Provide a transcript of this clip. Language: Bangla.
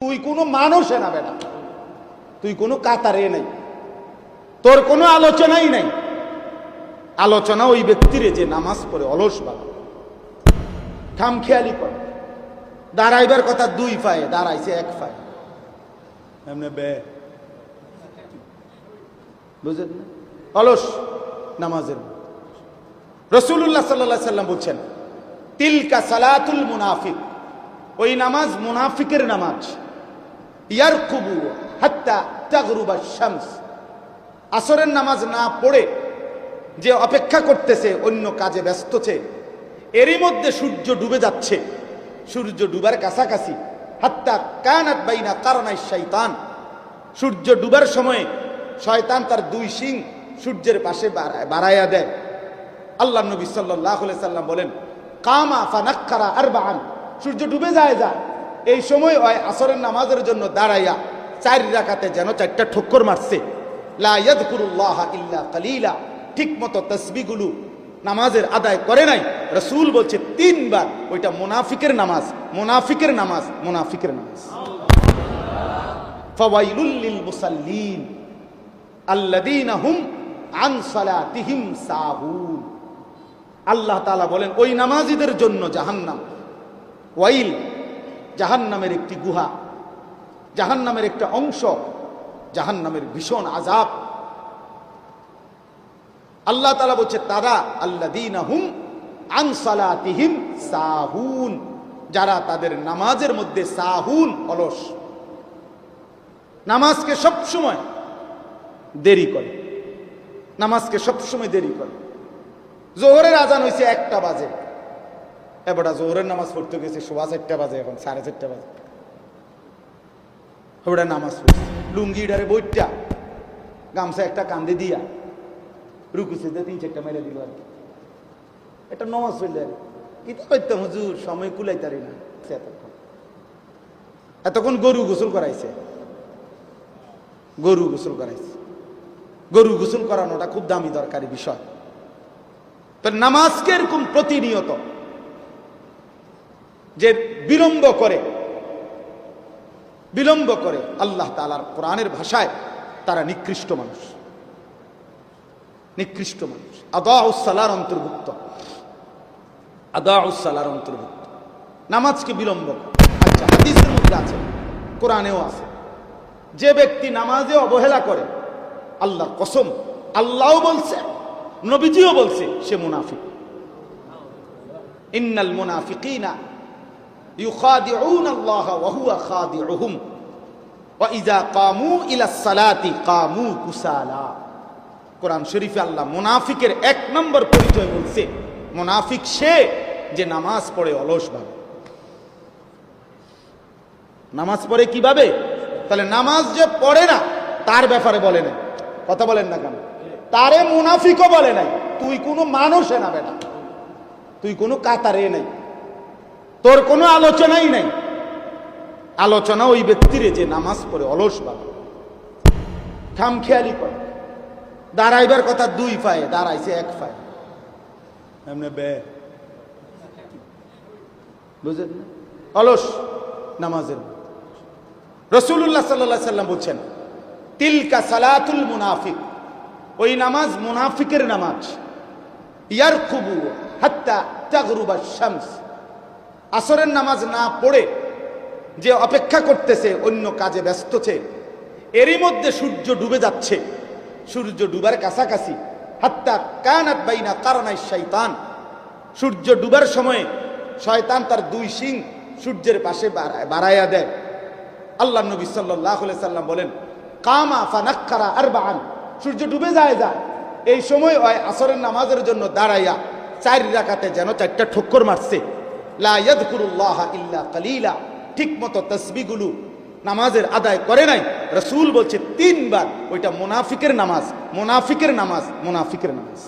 তুই কোনো মানুষে না বেটা। তুই কোনো কাতারে নাই। তোর কোনো আলোচনাই নাই। আলোচনা ওই ব্যক্তিরে যে নামাজ পড়ে, অলস বাবা খামখেয়ালি করে। দাঁড়াইবার কথা দুই পায়ে, দাঁড়াইছে এক পায়ে। এমনি বে। বুঝলেন না? অলস নামাজের রসুল্লাহ সাল্লাহ সাল্লাম বলছেন, তিলকা সালাতুল মুনাফিক। ওই নামাজ মুনাফিকের নামাজ। ইয়ার কুবু হাত্তা তাগরুবা শামস। আসরের নামাজ না পড়ে যে অপেক্ষা করতেছে, অন্য কাজে ব্যস্তছে এরই মধ্যে সূর্য ডুবে যাচ্ছে। সূর্য ডুবার কাছাকাছি। হাত্তা কানাত বাইনা কারণাই শৈতান সূর্য ডুবার সময়ে শয়তান তার দুই শিং সূর্যের পাশে বাড়াইয়া দেয়। আল্লাহ নবী সাল্লাহ সাল্লাম বলেন, কামা ফানাক্কারা আর বাহান সূর্য ডুবে যায় যা। এই সময় হয় আসরের নামাজের জন্য দাঁড়াইয়া চার রাখাতে যেন চারটা ঠক্কর মারছে। কালিলা। ঠিক মতো তসবিগুলো নামাজের আদায় করে নাই। রসুল বলছে, তিনবার ওইটা মুনাফিকের নামাজ মুনাফিকের নামাজ মুনাফিকের নামাজ। ফাওয়াইলুল লিল মুসাল্লিন আল্লাযীনা হুম আন সালাতিহিম সাহুন। আল্লাহ তাআলা বলেন, ওই নামাজীদের জন্য জাহান্নাম। ওয়াইল জাহান্নামের একটি গুহা, জাহান্নামের একটা অংশ, জাহান্নামের ভীষণ আজাব আল্লাহ তাআলা বলছে, তারা আল্লাযীনা হুম আন সালাতিহিম সাহুন, যারা তাদের নামাজের মধ্যে সাহুন, অলস। নামাজকে সবসময় দেরি করে। নামাজকে সবসময় দেরি করে। জোহরের আজান হয়েছে একটা বাজে। এবার জোহরের নামাজ পড়তে গেছে, সোয়া চারটা বাজে এখন, সাড়ে চারটা বাজে। ওটা নামাজ পড়ছে। লুঙ্গি ডারে বইটা গামছা একটা কান্দে দিয়া রুকুছে তিন চারটা মেরে দিল আর কি। এটা নামাজ পড়লে আর তো করতাম হুজুর, সময় কুলাইতারি না এতক্ষণ। এতক্ষণ গরু গোসল করাইছে। গরু গোসল করাইছে। গরু গোসল করানোটা খুব দামি দরকারি বিষয়। তো নামাজকে এরকম প্রতিনিয়ত যে বিলম্ব করে বিলম্ব করে আল্লাহ তালার কোরআনের ভাষায় তারা নিকৃষ্ট মানুষ। নিকৃষ্ট মানুষ। আদাউসালার অন্তর্ভুক্ত। আদাউসালার অন্তর্ভুক্ত। নামাজকে বিলম্ব। আচ্ছা হাদিসের মধ্যে আছে, কোরআনেও আছে। যে ব্যক্তি নামাজে অবহেলা করে, আল্লাহর কসম, আল্লাহও বলছে, নবীজিও বলছে, সে মুনাফিক। ইন্নাল মুনাফিকিনা কোরআন শরীফে আল্লাহ মুনাফিকের এক নম্বর পরিচয় বলছে, মুনাফিক সে যে নামাজ পড়ে অলসভাবে। নামাজ পড়ে কীভাবে? তাহলে নামাজ যে পড়ে না, তার ব্যাপারে বলে নাই। কথা বলেন না কেন? তারে মুনাফিকও বলে নাই। তুই কোনো মানুষে না বেটা। তুই কোনো কাতারে নাই। তোর কোনো আলোচনাই নাই। আলোচনা ওই ব্যক্তিরে যে নামাজ পড়ে, অলস বাবা। খামখেয়ালি করে। দাঁড়াইবার কথা দুই পায়ে, দাঁড়াইছে এক পায়ে। এমনি বে। বুঝলেন অলস নামাজের রসুল্লাহ সাল্লাহ সাল্লাম বলছেন, তিলকা সালাতুল মুনাফিক। ওই নামাজ মুনাফিকের নামাজ। ইয়ার কুবু হাত্তা তাগরুবা শামস। আসরের নামাজ না পড়ে যে অপেক্ষা করতেছে, অন্য কাজে ব্যস্তছে এরই মধ্যে সূর্য ডুবে যাচ্ছে। সূর্য ডুবার কাছাকাছি। হাত্তা কানাত বাইনা কারণাই শৈতান সূর্য ডুবার সময়ে শয়তান তার দুই সিং সূর্যের পাশে বাড়াইয়া দেয়। আল্লাহ নবী সাল্লাহ সাল্লাম বলেন, কামা ফানাক্কারা আর বাহান সূর্য ডুবে যায় যা এই সময় হয় আসরের নামাজের জন্য দাঁড়াইয়া চার রাখাতে যেন চারটা ঠক্কর মারছে। ঠিক মতো তসবিগুলো নামাজের আদায় করে নাই। রসুল বলছে, তিনবার। ওইটা মোনাফিকের নামাজ মোনাফিকের নামাজ মোনাফিকের নামাজ।